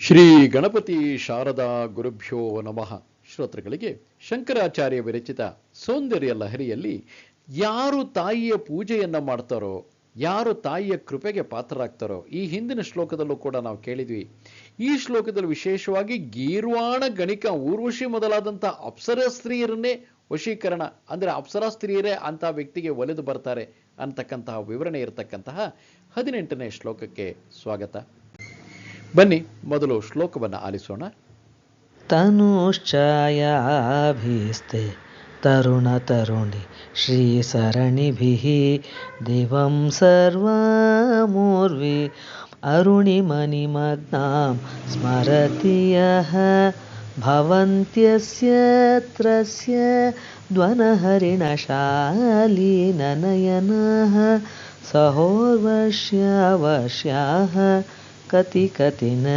ಶ್ರೀ ಗಣಪತಿ ಶಾರದಾ ಗುರುಭ್ಯೋ ನಮಃ. ಶ್ರೋತೃಗಳಿಗೆ ಶಂಕರಾಚಾರ್ಯ ವಿರಚಿತ ಸೌಂದರ್ಯ ಲಹರಿಯಲ್ಲಿ ಯಾರು ತಾಯಿಯ ಪೂಜೆಯನ್ನ ಮಾಡ್ತಾರೋ, ಯಾರು ತಾಯಿಯ ಕೃಪೆಗೆ ಪಾತ್ರರಾಗ್ತಾರೋ, ಈ ಹಿಂದಿನ ಶ್ಲೋಕದಲ್ಲೂ ಕೂಡ ನಾವು ಕೇಳಿದ್ವಿ. ಈ ಶ್ಲೋಕದಲ್ಲಿ ವಿಶೇಷವಾಗಿ ಗೀರ್ವಾಣ ಗಣಿಕ ಊರ್ವಶಿ ಮೊದಲಾದಂಥ ಅಪ್ಸರ ಸ್ತ್ರೀಯರನ್ನೇ ವಶೀಕರಣ, ಅಂದರೆ ಅಪ್ಸರಾ ಸ್ತ್ರೀಯರೇ ಅಂಥ ವ್ಯಕ್ತಿಗೆ ಒಲಿದು ಬರ್ತಾರೆ ಅಂತಕ್ಕಂತಹ ವಿವರಣೆ ಇರತಕ್ಕಂತಹ ಹದಿನೆಂಟನೇ ಶ್ಲೋಕಕ್ಕೆ ಸ್ವಾಗತ. ಬನ್ನಿ ಮೊದಲು ಶ್ಲೋಕವನ್ನು ಆಲಿಸೋಣ तनुश्चायाभीस्ते तरुणतरुणि श्रीसरणिभिः दिवं सर्वमूर्वि अरुणिमणिमग्नां स्मरति यः भवन्त्यस्य त्रस्य द्वनहरिणशालीननयनः सहोर्वश्यावश्याः कति कतिन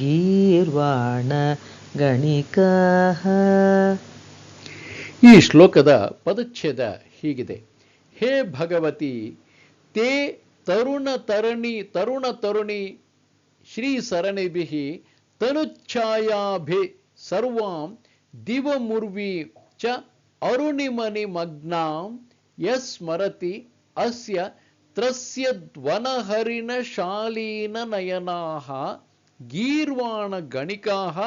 गीर्वाण ಗಣಿಕಃ ಈ ಶ್ಲೋಕದ ಪದಚ್ಛೇದ ಹೀಗಿದೆ ಹೇ ಭಗವತಿ ತೇ ತರುಣ ತರಣಿ ತರುಣ ತರುಣಿ ಶ್ರೀ ಸರಣಿಭಿ ತನುಚ್ಛಾಯಾಭಿ ಸರ್ವಾಂ ದಿವಮುರ್ವಿ ಚ ಅರುಣಿಮನಿ ಮಗ್ನಾಂ ಯಸ್ಮರತಿ ಅಸ್ಯ ತ್ರಸ್ಯ ಧ್ವನಹರಿಣ ಶಾಲೀನ ನಯನಾಹ ಗೀರ್ವಾಣ ಗಣಿಕಾಹ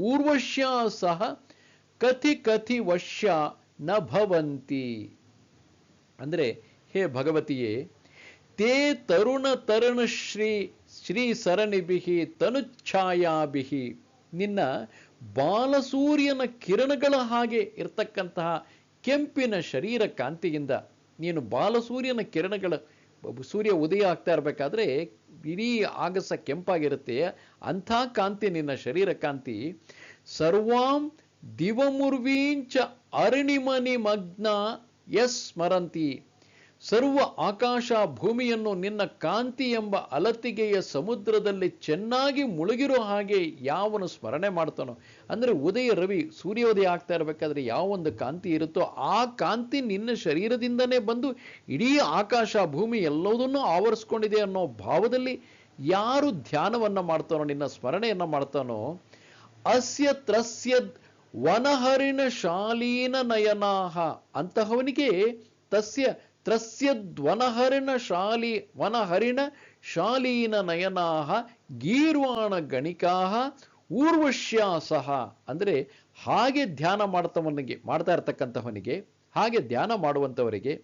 ಊರ್ವಶ್ಯಾ ಸಹ ಕಥಿ ಕಥಿ ವಶ್ಯ ನ ಭವಂತಿ ಅಂದ್ರೆ ಹೇ ಭಗವತಿಯೇ, ತೇ ತರುಣ ತರುಣ ಶ್ರೀ ಶ್ರೀ ಸರಣಿಬಿಹಿ ತನುಚ್ಛಾಯಾಭಿಹಿ, ನಿನ್ನ ಬಾಲಸೂರ್ಯನ ಕಿರಣಗಳ ಹಾಗೆ ಇರ್ತಕ್ಕಂತಹ ಕೆಂಪಿನ ಶರೀರ ಕಾಂತಿಯಿಂದ ನೀನು ಬಾಲಸೂರ್ಯನ ಕಿರಣಗಳ ಸೂರ್ಯ ಉದಯ ಆಗ್ತಾ ಇರಬೇಕಾದ್ರೆ ಇಡೀ ಆಗಸ ಕೆಂಪಾಗಿರುತ್ತೆ. ಅಂಥ ಕಾಂತಿ ನಿನ್ನ ಶರೀರ ಕಾಂತಿ. ಸರ್ವಾಂ ದಿವಮುರ್ವೀಂಚ ಅರಣಿಮನಿ ಮಗ್ನ ಎಸ್ ಸ್ಮರಂತಿ ಸರ್ವ ಆಕಾಶ ಭೂಮಿಯನ್ನು ನಿನ್ನ ಕಾಂತಿ ಎಂಬ ಅಲತಿಗೆಯ ಸಮುದ್ರದಲ್ಲಿ ಚೆನ್ನಾಗಿ ಮುಳುಗಿರೋ ಹಾಗೆ ಯಾವನು ಸ್ಮರಣೆ ಮಾಡ್ತಾನೋ. ಅಂದ್ರೆ ಉದಯ ರವಿ ಸೂರ್ಯೋದಯ ಆಗ್ತಾ ಇರಬೇಕಾದ್ರೆ ಯಾವ ಒಂದು ಕಾಂತಿ ಇರುತ್ತೋ ಆ ಕಾಂತಿ ನಿನ್ನ ಶರೀರದಿಂದನೇ ಬಂದು ಇಡೀ ಆಕಾಶ ಭೂಮಿ ಎಲ್ಲದನ್ನೂ ಆವರಿಸ್ಕೊಂಡಿದೆ ಅನ್ನೋ ಭಾವದಲ್ಲಿ ಯಾರು ಧ್ಯಾನವನ್ನ ಮಾಡ್ತಾನೋ, ನಿನ್ನ ಸ್ಮರಣೆಯನ್ನು ಮಾಡ್ತಾನೋ, ಅಸ್ಯ ತ್ರಸ್ಯ ವನಹರಿನ ಶಾಲೀನ ನಯನಾಹ ಅಂತಹವನಿಗೆ ತಸ್ಯ ತ್ರಸ್ಯದ್ವನಹರಿಣ ಶಾಲಿ ವನಹರಿಣ ಶಾಲೀನ ನಯನಾ ಗೀರ್ವಾಣ ಗಣಿಕಾಹ ಊರ್ವಶ್ಯಾಸಹ. ಸಹ ಅಂದ್ರೆ ಹಾಗೆ ಧ್ಯಾನ ಮಾಡ್ತವನಿಗೆ ಮಾಡ್ತಾ ಇರ್ತಕ್ಕಂಥವನಿಗೆ ಹಾಗೆ ಧ್ಯಾನ ಮಾಡುವಂಥವರಿಗೆ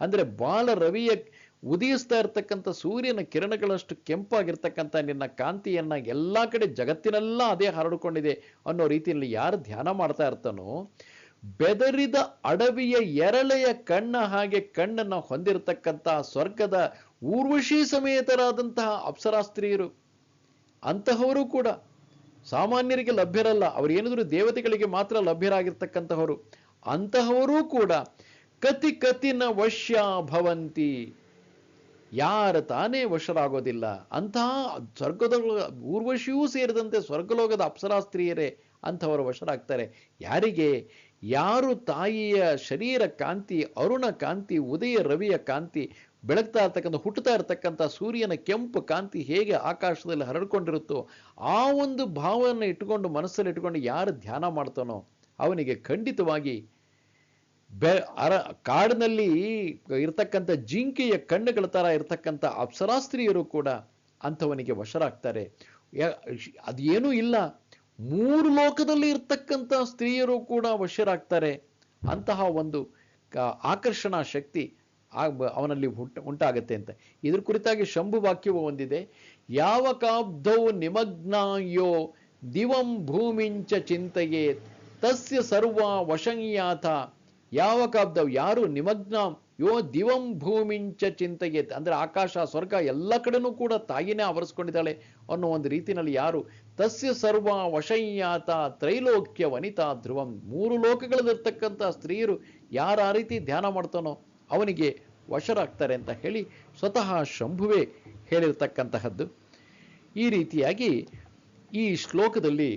ಅಂದ್ರೆ ಬಾಲ ರವಿಯ ಉದಯಿಸ್ತಾ ಇರ್ತಕ್ಕಂಥ ಸೂರ್ಯನ ಕಿರಣಗಳಷ್ಟು ಕೆಂಪಾಗಿರ್ತಕ್ಕಂಥ ನಿನ್ನ ಕಾಂತಿಯನ್ನ ಎಲ್ಲಾ ಕಡೆ ಜಗತ್ತಿನೆಲ್ಲ ಅದೇ ಹರಡಿಕೊಂಡಿದೆ ಅನ್ನೋ ರೀತಿಯಲ್ಲಿ ಯಾರು ಧ್ಯಾನ ಮಾಡ್ತಾ ಇರ್ತಾನೋ ಬೆದರಿದ ಅಡವಿಯ ಎರಳೆಯ ಕಣ್ಣ ಹಾಗೆ ಕಣ್ಣನ್ನ ಹೊಂದಿರತಕ್ಕಂತಹ ಸ್ವರ್ಗದ ಊರ್ವಶಿ ಸಮೇತರಾದಂತಹ ಅಪ್ಸರಾಸ್ತ್ರೀಯರು ಅಂತಹವರು ಕೂಡ ಸಾಮಾನ್ಯರಿಗೆ ಲಭ್ಯರಲ್ಲ, ಅವರು ಏನಿದ್ರು ದೇವತೆಗಳಿಗೆ ಮಾತ್ರ ಲಭ್ಯರಾಗಿರ್ತಕ್ಕಂತಹವರು ಅಂತಹವರೂ ಕೂಡ ಕತಿ ಕತಿನ ವಶ್ಯ ಭವಂತಿ. ಯಾರ ತಾನೇ ವಶರಾಗೋದಿಲ್ಲ. ಅಂತಹ ಸ್ವರ್ಗದ ಊರ್ವಶಿಯೂ ಸೇರಿದಂತೆ ಸ್ವರ್ಗಲೋಕದ ಅಪ್ಸರಾ ಸ್ತ್ರೀಯರೇ ಅಂಥವರು ವಶರಾಗ್ತಾರೆ. ಯಾರಿಗೆ? ಯಾರು ತಾಯಿಯ ಶರೀರ ಕಾಂತಿ, ಅರುಣ ಕಾಂತಿ, ಉದಯ ರವಿಯ ಕಾಂತಿ, ಬೆಳಗ್ತಾ ಇರ್ತಕ್ಕಂಥ, ಹುಟ್ಟುತ್ತಾ ಇರ್ತಕ್ಕಂಥ ಸೂರ್ಯನ ಕೆಂಪು ಕಾಂತಿ ಹೇಗೆ ಆಕಾಶದಲ್ಲಿ ಹರಡ್ಕೊಂಡಿರುತ್ತೋ, ಆ ಒಂದು ಭಾವವನ್ನು ಇಟ್ಟುಕೊಂಡು, ಮನಸ್ಸಲ್ಲಿ ಇಟ್ಟುಕೊಂಡು ಯಾರು ಧ್ಯಾನ ಮಾಡ್ತಾನೋ, ಅವನಿಗೆ ಖಂಡಿತವಾಗಿ ಬೆ, ಅರ, ಕಾಡಿನಲ್ಲಿ ಇರ್ತಕ್ಕಂಥ ಜಿಂಕೆಯ ಕಣ್ಣುಗಳ ಥರ ಇರ್ತಕ್ಕಂಥ ಅಪ್ಸರಾಸ್ತ್ರೀಯರು ಕೂಡ ಅಂಥವನಿಗೆ ವಶರಾಗ್ತಾರೆ. ಅದೇನೂ ಇಲ್ಲ. ಮೂರು ಲೋಕದಲ್ಲಿ ಇರ್ತಕ್ಕಂಥ ಸ್ತ್ರೀಯರು ಕೂಡ ವಶರಾಗ್ತಾರೆ. ಅಂತಹ ಒಂದು ಆಕರ್ಷಣಾ ಶಕ್ತಿ ಅವನಲ್ಲಿ ಹುಟ್ಟ ಉಂಟಾಗತ್ತೆ ಅಂತ. ಇದ್ರ ಕುರಿತಾಗಿ ಶಂಭು ವಾಕ್ಯವು ಹೊಂದಿದೆ ಯಾವ ಕಾಬ್ಧೌ ನಿಮಗ್ನಾಯೋ ದಿವಂ ಭೂಮಿಂಚ ಚಿಂತೆಯೇ ತಸ್ಯ ಸರ್ವ ವಶಂಯಾತ ಯಾವ ಕಾಬ್ದವ್ ಯಾರು ನಿಮಗ್ನ ಯೋ ದಿವಂ ಭೂಮಿಂಚ ಚಿಂತೆಗೆ ಅಂದರೆ ಆಕಾಶ, ಸ್ವರ್ಗ ಎಲ್ಲ ಕಡೆನೂ ಕೂಡ ತಾಯಿನೇ ಆವರಿಸ್ಕೊಂಡಿದ್ದಾಳೆ ಅನ್ನೋ ಒಂದು ರೀತಿನಲ್ಲಿ ಯಾರು? ತಸ್ಯ ಸರ್ವ ವಶಯ್ಯಾತ ತ್ರೈಲೋಕ್ಯ ವನಿತಾ ಧ್ರುವಂ. ಮೂರು ಲೋಕಗಳಲ್ಲಿರ್ತಕ್ಕಂಥ ಸ್ತ್ರೀಯರು ಯಾರು ಆ ರೀತಿ ಧ್ಯಾನ ಮಾಡ್ತಾನೋ ಅವನಿಗೆ ವಶರಾಗ್ತಾರೆ ಅಂತ ಹೇಳಿ ಸ್ವತಃ ಶಂಭುವೇ ಹೇಳಿರ್ತಕ್ಕಂತಹದ್ದು. ಈ ರೀತಿಯಾಗಿ ಈ ಶ್ಲೋಕದಲ್ಲಿ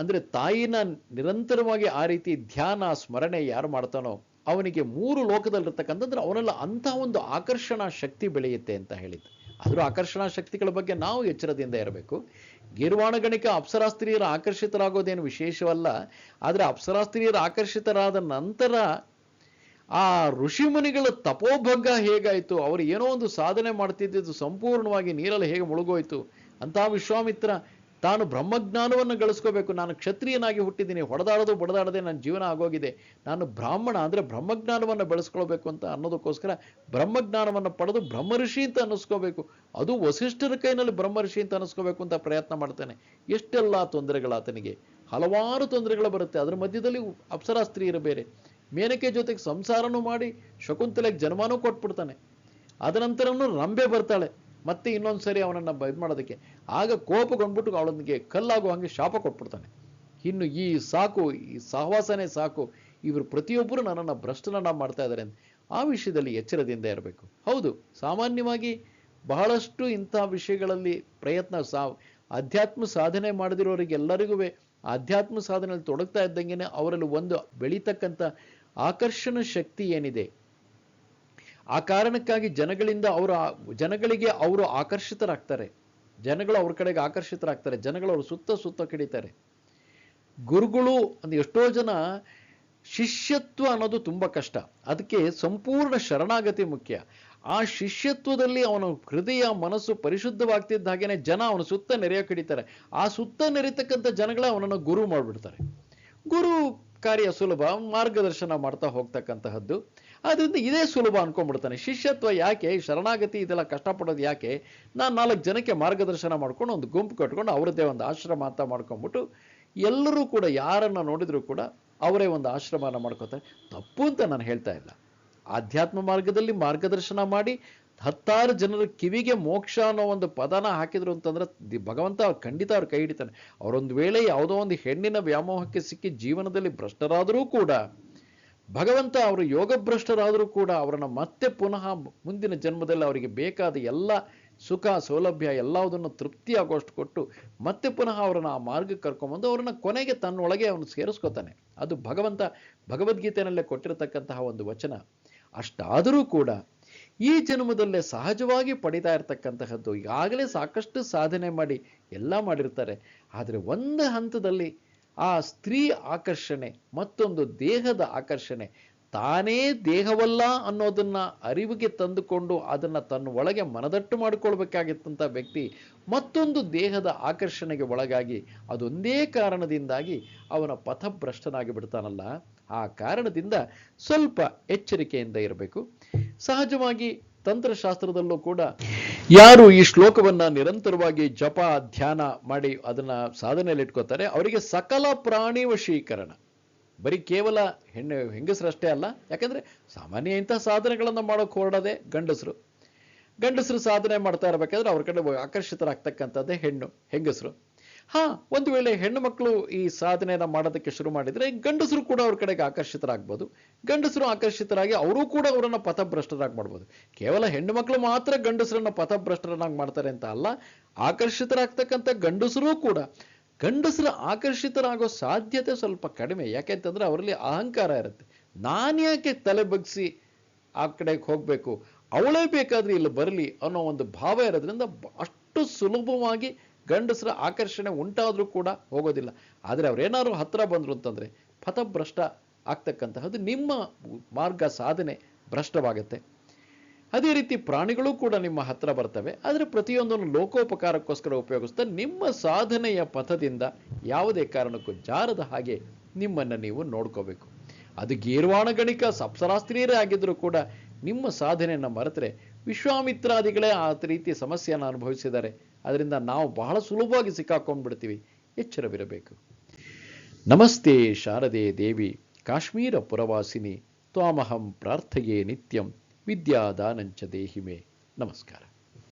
ಅಂದರೆ ತಾಯಿನ ನಿರಂತರವಾಗಿ ಆ ರೀತಿ ಧ್ಯಾನ, ಸ್ಮರಣೆ ಯಾರು ಮಾಡ್ತಾನೋ ಅವನಿಗೆ ಮೂರು ಲೋಕದಲ್ಲಿರ್ತಕ್ಕಂಥದ್ರೆ ಅವನೆಲ್ಲ ಅಂಥ ಒಂದು ಆಕರ್ಷಣಾ ಶಕ್ತಿ ಬೆಳೆಯುತ್ತೆ ಅಂತ ಹೇಳಿದ್ದು. ಆದರೂ ಆಕರ್ಷಣಾ ಶಕ್ತಿಗಳ ಬಗ್ಗೆ ನಾವು ಎಚ್ಚರದಿಂದ ಇರಬೇಕು. ಗೀರ್ವಾಣಗಣಿಕ ಅಪ್ಸರಾಸ್ತ್ರೀಯರು ಆಕರ್ಷಿತರಾಗೋದೇನು ವಿಶೇಷವಲ್ಲ, ಆದರೆ ಅಪ್ಸರಾಸ್ತ್ರೀಯರು ಆಕರ್ಷಿತರಾದ ನಂತರ ಆ ಋಷಿಮುನಿಗಳ ತಪೋಭಂಗ ಹೇಗಾಯಿತು? ಅವರು ಏನೋ ಒಂದು ಸಾಧನೆ ಮಾಡ್ತಿದ್ದಿದ್ದು ಸಂಪೂರ್ಣವಾಗಿ ನೀರಲ್ಲಿ ಹೇಗೆ ಮುಳುಗೋಯ್ತು? ಅಂತಹ ವಿಶ್ವಾಮಿತ್ರ ತಾನು ಬ್ರಹ್ಮಜ್ಞಾನವನ್ನು ಗಳಿಸ್ಕೋಬೇಕು. ನಾನು ಕ್ಷತ್ರಿಯನಾಗಿ ಹುಟ್ಟಿದ್ದೀನಿ. ಹೊಡೆದಾಡೋದು, ಬಡದಾಡದೆ ನನ್ನ ಜೀವನ ಆಗೋಗಿದೆ. ನಾನು ಬ್ರಾಹ್ಮಣ ಅಂದರೆ ಬ್ರಹ್ಮಜ್ಞಾನವನ್ನು ಬೆಳೆಸ್ಕೊಳ್ಬೇಕು ಅಂತ ಅನ್ನೋದಕ್ಕೋಸ್ಕರ ಬ್ರಹ್ಮಜ್ಞಾನವನ್ನು ಪಡೆದು ಬ್ರಹ್ಮಋಷಿ ಅಂತ ಅನ್ನಿಸ್ಕೋಬೇಕು. ಅದು ವಸಿಷ್ಠರ ಕೈನಲ್ಲಿ ಬ್ರಹ್ಮಋಷಿ ಅಂತ ಅನ್ನಿಸ್ಕೋಬೇಕು ಅಂತ ಪ್ರಯತ್ನ ಮಾಡ್ತಾನೆ. ಎಷ್ಟೆಲ್ಲ ತೊಂದರೆಗಳು ಆತನಿಗೆ. ಹಲವಾರು ತೊಂದರೆಗಳು ಬರುತ್ತೆ. ಅದರ ಮಧ್ಯದಲ್ಲಿ ಅಪ್ಸರಾ ಸ್ತ್ರೀಯರು ಬೇರೆ. ಮೇನಕೆ ಜೊತೆಗೆ ಸಂಸಾರನೂ ಮಾಡಿ ಶಕುಂತಲೆಗೆ ಜನ್ಮಾನೂ ಕೊಟ್ಬಿಡ್ತಾನೆ. ಅದನಂತರನೂ ರಂಬೆ ಬರ್ತಾಳೆ. ಮತ್ತೆ ಇನ್ನೊಂದು ಸರಿ ಅವನನ್ನು ಇದು ಮಾಡೋದಕ್ಕೆ. ಆಗ ಕೋಪಗೊಂಡ್ಬಿಟ್ಟು ಅವಳೊಂದಿಗೆ ಕಲ್ಲಾಗೋ ಹಾಗೆ ಶಾಪ ಕೊಟ್ಬಿಡ್ತಾನೆ. ಇನ್ನು ಈ ಸಾಕು, ಈ ಸಹವಾಸನೇ ಸಾಕು, ಇವರು ಪ್ರತಿಯೊಬ್ಬರು ನನ್ನನ್ನು ಭ್ರಷ್ಟನನ್ನ ಮಾಡ್ತಾ ಇದ್ದಾರೆ ಆ ವಿಷಯದಲ್ಲಿ ಎಚ್ಚರದಿಂದ ಇರಬೇಕು. ಹೌದು, ಸಾಮಾನ್ಯವಾಗಿ ಬಹಳಷ್ಟು ಇಂಥ ವಿಷಯಗಳಲ್ಲಿ ಪ್ರಯತ್ನ ಸಾ, ಅಧ್ಯಾತ್ಮ ಸಾಧನೆ ಮಾಡದಿರೋರಿಗೆಲ್ಲರಿಗೂ ಆಧ್ಯಾತ್ಮ ಸಾಧನೆಯಲ್ಲಿ ತೊಡಗ್ತಾ ಇದ್ದಂಗೆ ಅವರಲ್ಲಿ ಒಂದು ಬೆಳೀತಕ್ಕಂಥ ಆಕರ್ಷಣ ಶಕ್ತಿ ಏನಿದೆ? ಆ ಕಾರಣಕ್ಕಾಗಿ ಜನಗಳಿಂದ ಅವರ ಜನಗಳಿಗೆ ಅವರು ಆಕರ್ಷಿತರಾಗ್ತಾರೆ. ಜನಗಳು ಅವ್ರ ಕಡೆಗೆ ಆಕರ್ಷಿತರಾಗ್ತಾರೆ. ಜನಗಳು ಅವ್ರ ಸುತ್ತ ಸುತ್ತ ಕಿಡಿತಾರೆ. ಗುರುಗಳು ಅಂದ್ರೆ ಎಷ್ಟೋ ಜನ ಶಿಷ್ಯತ್ವ ಅನ್ನೋದು ತುಂಬ ಕಷ್ಟ. ಅದಕ್ಕೆ ಸಂಪೂರ್ಣ ಶರಣಾಗತಿ ಮುಖ್ಯ. ಆ ಶಿಷ್ಯತ್ವದಲ್ಲಿ ಅವನ ಹೃದಯ, ಮನಸ್ಸು ಪರಿಶುದ್ಧವಾಗ್ತಿದ್ದ ಹಾಗೇನೆ ಜನ ಅವನ ಸುತ್ತ ನೆರೆಯ ಕಡಿತಾರೆ. ಆ ಸುತ್ತ ನೆರೆತಕ್ಕಂಥ ಜನಗಳೇ ಅವನನ್ನು ಗುರು ಮಾಡಿಬಿಡ್ತಾರೆ. ಗುರು ಕಾರ್ಯ ಸುಲಭ, ಮಾರ್ಗದರ್ಶನ ಮಾಡ್ತಾ ಹೋಗ್ತಕ್ಕಂತಹದ್ದು. ಆದ್ರಿಂದ ಇದೇ ಸುಲಭ ಅನ್ಕೊಂಡ್ಬಿಡ್ತಾನೆ. ಶಿಷ್ಯತ್ವ ಯಾಕೆ? ಶರಣಾಗತಿ ಇದೆಲ್ಲ ಕಷ್ಟಪಡೋದು ಯಾಕೆ? ನಾನು ನಾಲ್ಕು ಜನಕ್ಕೆ ಮಾರ್ಗದರ್ಶನ ಮಾಡ್ಕೊಂಡು ಒಂದು ಗುಂಪು ಕಟ್ಕೊಂಡು ಅವರದ್ದೇ ಒಂದು ಆಶ್ರಮ ಅಂತ ಮಾಡ್ಕೊಂಡ್ಬಿಟ್ಟು ಎಲ್ಲರೂ ಕೂಡ ಯಾರನ್ನ ನೋಡಿದರೂ ಕೂಡ ಅವರೇ ಒಂದು ಆಶ್ರಮನ ಮಾಡ್ಕೋತಾರೆ. ತಪ್ಪು ಅಂತ ನಾನು ಹೇಳ್ತಾ ಇಲ್ಲ. ಆಧ್ಯಾತ್ಮ ಮಾರ್ಗದಲ್ಲಿ ಮಾರ್ಗದರ್ಶನ ಮಾಡಿ ಹತ್ತಾರು ಜನರ ಕಿವಿಗೆ ಮೋಕ್ಷ ಅನ್ನೋ ಒಂದು ಪದನ ಹಾಕಿದ್ರು ಅಂತಂದ್ರೆ ದಿ- ಭಗವಂತ ಅವ್ರು ಖಂಡಿತ ಅವ್ರು ಕೈ ಹಿಡಿತಾನೆ. ಅವರೊಂದು ವೇಳೆ ಯಾವುದೋ ಒಂದು ಹೆಣ್ಣಿನ ವ್ಯಾಮೋಹಕ್ಕೆ ಸಿಕ್ಕಿ ಜೀವನದಲ್ಲಿ ಭ್ರಷ್ಟರಾದರೂ ಕೂಡ ಭಗವಂತ ಅವರು ಯೋಗಭ್ರಷ್ಟರಾದರೂ ಕೂಡ ಅವರನ್ನು ಮತ್ತೆ ಪುನಃ ಮುಂದಿನ ಜನ್ಮದಲ್ಲಿ ಅವರಿಗೆ ಬೇಕಾದ ಎಲ್ಲ ಸುಖ, ಸೌಲಭ್ಯ ಎಲ್ಲವುದನ್ನು ತೃಪ್ತಿ ಆಗೋಷ್ಟು ಕೊಟ್ಟು ಮತ್ತೆ ಪುನಃ ಅವರನ್ನು ಆ ಮಾರ್ಗಕ್ಕೆ ಕರ್ಕೊಂಬಂದು ಅವರನ್ನು ಕೊನೆಗೆ ತನ್ನೊಳಗೆ ಅವನು ಸೇರಿಸ್ಕೋತಾನೆ. ಅದು ಭಗವಂತ ಭಗವದ್ಗೀತೆಯಲ್ಲೇ ಕೊಟ್ಟಿರತಕ್ಕಂತಹ ಒಂದು ವಚನ. ಅಷ್ಟಾದರೂ ಕೂಡ ಈ ಜನ್ಮದಲ್ಲೇ ಸಹಜವಾಗಿ ಪಡಿತಾ ಇರತಕ್ಕಂತಹದ್ದು ಈಗಾಗಲೇ ಸಾಕಷ್ಟು ಸಾಧನೆ ಮಾಡಿ ಎಲ್ಲ ಮಾಡಿರ್ತಾರೆ. ಆದರೆ ಒಂದು ಹಂತದಲ್ಲಿ ಆ ಸ್ತ್ರೀ ಆಕರ್ಷಣೆ, ಮತ್ತೊಂದು ದೇಹದ ಆಕರ್ಷಣೆ. ತಾನೇ ದೇಹವಲ್ಲ ಅನ್ನೋದನ್ನ ಅರಿವಿಗೆ ತಂದುಕೊಂಡು ಅದನ್ನ ತನ್ನ ಒಳಗೆ ಮನದಟ್ಟು ಮಾಡಿಕೊಳ್ಬೇಕಾಗಿತ್ತಂಥ ವ್ಯಕ್ತಿ ಮತ್ತೊಂದು ದೇಹದ ಆಕರ್ಷಣೆಗೆ ಒಳಗಾಗಿ ಅದೊಂದೇ ಕಾರಣದಿಂದಾಗಿ ಅವನ ಪಥಭ್ರಷ್ಟನಾಗಿ ಬಿಡ್ತಾನಲ್ಲ. ಆ ಕಾರಣದಿಂದ ಸ್ವಲ್ಪ ಎಚ್ಚರಿಕೆಯಿಂದ ಇರಬೇಕು. ಸಹಜವಾಗಿ ತಂತ್ರಶಾಸ್ತ್ರದಲ್ಲೂ ಕೂಡ ಯಾರು ಈ ಶ್ಲೋಕವನ್ನ ನಿರಂತರವಾಗಿ ಜಪ, ಧ್ಯಾನ ಮಾಡಿ ಅದನ್ನ ಸಾಧನೆಯಲ್ಲಿ ಇಟ್ಕೋತಾರೆ ಅವರಿಗೆ ಸಕಲ ಪ್ರಾಣಿ ವಶೀಕರಣ. ಬರೀ ಕೇವಲ ಹೆಣ್ಣು ಹೆಂಗಸರಷ್ಟೇ ಅಲ್ಲ, ಯಾಕಂದ್ರೆ ಸಾಮಾನ್ಯ ಇಂತಹ ಸಾಧನೆಗಳನ್ನ ಮಾಡೋಕೆ ಹೊರಡದೆ ಗಂಡಸರು. ಗಂಡಸರು ಸಾಧನೆ ಮಾಡ್ತಾ ಇರಬೇಕಾದ್ರೆ ಅವ್ರ ಕಡೆ ಆಕರ್ಷಿತರಾಗ್ತಕ್ಕಂಥದ್ದೇ ಹೆಣ್ಣು, ಹೆಂಗಸರು. ಹಾ, ಒಂದು ವೇಳೆ ಹೆಣ್ಣು ಮಕ್ಕಳು ಈ ಸಾಧನೆಯನ್ನು ಮಾಡೋದಕ್ಕೆ ಶುರು ಮಾಡಿದರೆ ಗಂಡಸರು ಕೂಡ ಅವ್ರ ಕಡೆಗೆ ಆಕರ್ಷಿತರಾಗ್ಬೋದು. ಗಂಡಸರು ಆಕರ್ಷಿತರಾಗಿ ಅವರು ಕೂಡ ಅವರನ್ನು ಪಥಭ್ರಷ್ಟರಾಗಿ ಮಾಡ್ಬೋದು ಕೇವಲ ಹೆಣ್ಣು ಮಕ್ಕಳು ಮಾತ್ರ ಗಂಡಸರನ್ನು ಪಥಭ್ರಷ್ಟರನ್ನಾಗಿ ಮಾಡ್ತಾರೆ ಅಂತ ಅಲ್ಲ, ಆಕರ್ಷಿತರಾಗ್ತಕ್ಕಂಥ ಗಂಡಸರೂ ಕೂಡ. ಗಂಡಸರು ಆಕರ್ಷಿತರಾಗೋ ಸಾಧ್ಯತೆ ಸ್ವಲ್ಪ ಕಡಿಮೆ. ಯಾಕೆಂತಂದ್ರೆ ಅವರಲ್ಲಿ ಅಹಂಕಾರ ಇರುತ್ತೆ. ನಾನ್ಯಾಕೆ ತಲೆ ಬಗ್ಸಿ ಆ ಕಡೆಗೆ ಹೋಗಬೇಕು? ಅವಳೇ ಬೇಕಾದ್ರೆ ಇಲ್ಲಿ ಬರಲಿ ಅನ್ನೋ ಒಂದು ಭಾವ ಇರೋದ್ರಿಂದ ಅಷ್ಟು ಸುಲಭವಾಗಿ ಗಂಡಸರ ಆಕರ್ಷಣೆ ಉಂಟಾದರೂ ಕೂಡ ಹೋಗೋದಿಲ್ಲ. ಆದರೆ ಅವರೇನಾದ್ರು ಹತ್ರ ಬಂದ್ರು ಅಂತಂದ್ರೆ ಪಥಭ್ರಷ್ಟ ಆಗ್ತಕ್ಕಂತಹದ್ದು ನಿಮ್ಮ ಮಾರ್ಗ ಸಾಧನೆ ಭ್ರಷ್ಟವಾಗುತ್ತೆ. ಅದೇ ರೀತಿ ಪ್ರಾಣಿಗಳು ಕೂಡ ನಿಮ್ಮ ಹತ್ರ ಬರ್ತವೆ. ಆದರೆ ಪ್ರತಿಯೊಂದನ್ನು ಲೋಕೋಪಕಾರಕ್ಕೋಸ್ಕರ ಉಪಯೋಗಿಸ್ತಾ ನಿಮ್ಮ ಸಾಧನೆಯ ಪಥದಿಂದ ಯಾವುದೇ ಕಾರಣಕ್ಕೂ ಜಾರದ ಹಾಗೆ ನಿಮ್ಮನ್ನು ನೀವು ನೋಡ್ಕೋಬೇಕು. ಅದು ಗೀರ್ವಾಣ ಗಣಿಕ ಸಪ್ಸರಾಸ್ತ್ರೀಯರೇ ಆಗಿದ್ರೂ ಕೂಡ ನಿಮ್ಮ ಸಾಧನೆಯನ್ನು ಮರೆತರೆ ವಿಶ್ವಾಮಿತ್ರಾದಿಗಳೇ ಆ ರೀತಿ ಸಮಸ್ಯೆಯನ್ನು ಅನುಭವಿಸಿದ್ದಾರೆ. ಅದರಿಂದ ನಾವು ಬಹಳ ಸುಲಭವಾಗಿ ಸಿಕ್ಕಾಕೊಂಡ್ಬಿಡ್ತೀವಿ. ಎಚ್ಚರವಿರಬೇಕು. ನಮಸ್ತೆ ಶಾರದೆ ದೇವಿ, ಕಾಶ್ಮೀರ ಪುರವಾಸಿನಿ, ತ್ವಾಮಹಂ ಪ್ರಾರ್ಥೆಯೇ ನಿತ್ಯಂ, ವಿದ್ಯಾದಾನಂಚ ದೇಹಿಮೆ. ನಮಸ್ಕಾರ.